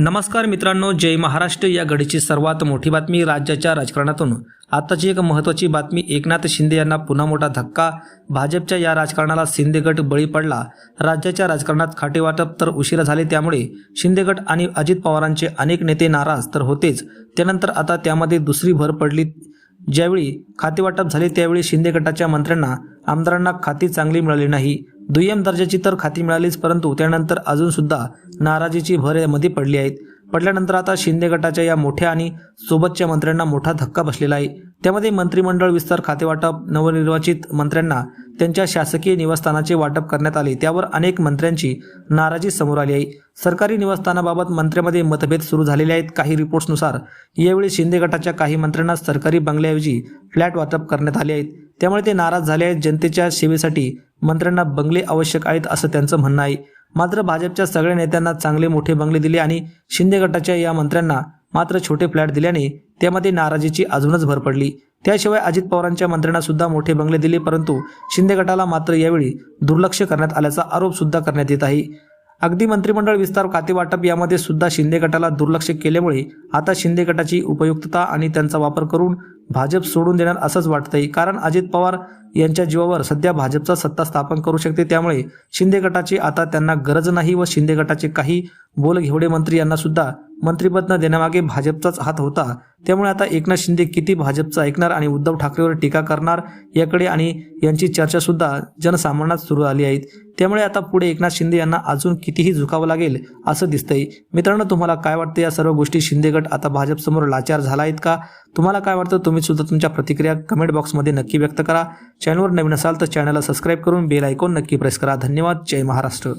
नमस्कार मित्रांनो जय महाराष्ट्र. या घडीची सर्वात मोठी बातमी राज्याच्या राजकारणातून. आत्ताची एक महत्त्वाची बातमी एकनाथ शिंदे यांना पुन्हा मोठा धक्का. भाजपच्या या राजकारणाला शिंदे गट बळी पडला. राज्याच्या राजकारणात खाटेवाटप तर उशिरा झाले त्यामुळे शिंदे गट आणि अजित पवारांचे अनेक नेते नाराज तर होतेच. त्यानंतर आता त्यामध्ये दुसरी भर पडली. ज्यावेळी खातेवाटप झाले त्यावेळी शिंदे गटाच्या मंत्र्यांना आमदारांना खाती चांगली मिळाली नाही. दुय्यम दर्जाची तर खाती मिळालीच परंतु त्यानंतर अजून सुद्धा नाराजीची भर यामध्ये पडली आहेत. पडल्यानंतर आता शिंदे गटाच्या या मोठ्या आणि सोबतच्या मंत्र्यांना मोठा धक्का बसलेला आहे. त्यामध्ये मंत्रिमंडळ विस्तार खातेवाटप नवनिर्वाचित मंत्र्यांना त्यांच्या शासकीय निवासस्थानाचे वाटप करण्यात आले. त्यावर अनेक मंत्र्यांची नाराजी समोर आली आहे. सरकारी निवासस्थानाबाबत मंत्र्यामध्ये मतभेद सुरू झालेले आहेत. काही रिपोर्ट्सनुसार यावेळी शिंदे गटाच्या काही मंत्र्यांना सरकारी बंगल्याऐवजी फ्लॅट वाटप करण्यात आले आहेत. त्यामुळे ते नाराज झाले आहेत. जनतेच्या सेवेसाठी मंत्र्यांना बंगले आवश्यक आहेत असं त्यांचं म्हणणं आहे. मात्र भाजपच्या सगळ्या नेत्यांना चांगले मोठे बंगले दिले आणि शिंदे गटाच्या या मंत्र्यांना मात्र छोटे फ्लॅट दिल्याने त्यामध्ये नाराजीची अजूनच भर पडली. त्याशिवाय अजित पवारांच्या मंत्र्यांना सुद्धा मोठे बंगले दिले परंतु शिंदे गटाला मात्र यावेळी दुर्लक्ष करण्यात आल्याचा आरोप सुद्धा करण्यात येत आहे. अगदी मंत्रिमंडळ विस्तार खातेवाटप यामध्ये सुद्धा शिंदे गटाला दुर्लक्ष केल्यामुळे आता शिंदे गटाची उपयुक्तता आणि त्यांचा वापर करून भाजप सोडून देणार असंच वाटतंय. कारण अजित पवार यांच्या जीवावर सध्या भाजपचा सत्ता स्थापन करू शकते. त्यामुळे शिंदे गटाची आता त्यांना गरज नाही व शिंदे गटाचे काही बोल घेवडे मंत्री यांना सुद्धा मंत्रिपद न देण्यामागे भाजपचाच हात होता. त्यामुळे आता एकनाथ शिंदे किती भाजपचा ऐकणार आणि उद्धव ठाकरेवर टीका करणार याकडे आणि यांची चर्चा सुद्धा जनसामान्यात सुरू आली आहेत त्यामुळे आता पुढे एकनाथ शिंदे यांना अजून कितीही झुकावं लागेल असं दिसतंय. मित्रांनो तुम्हाला काय वाटतं? या सर्व गोष्टी शिंदे गट आता भाजपसमोर लाचार झाला आहेत का? तुम्हाला काय वाटतं? तुम्ही तुम्ही सुद्धा तुमच्या प्रतिक्रिया कमेंट बॉक्समध्ये नक्की व्यक्त करा. चॅनलवर नवीन असाल तर चॅनलला सबस्क्राईब करून बेल आयकॉन नक्की प्रेस करा. धन्यवाद. जय महाराष्ट्र.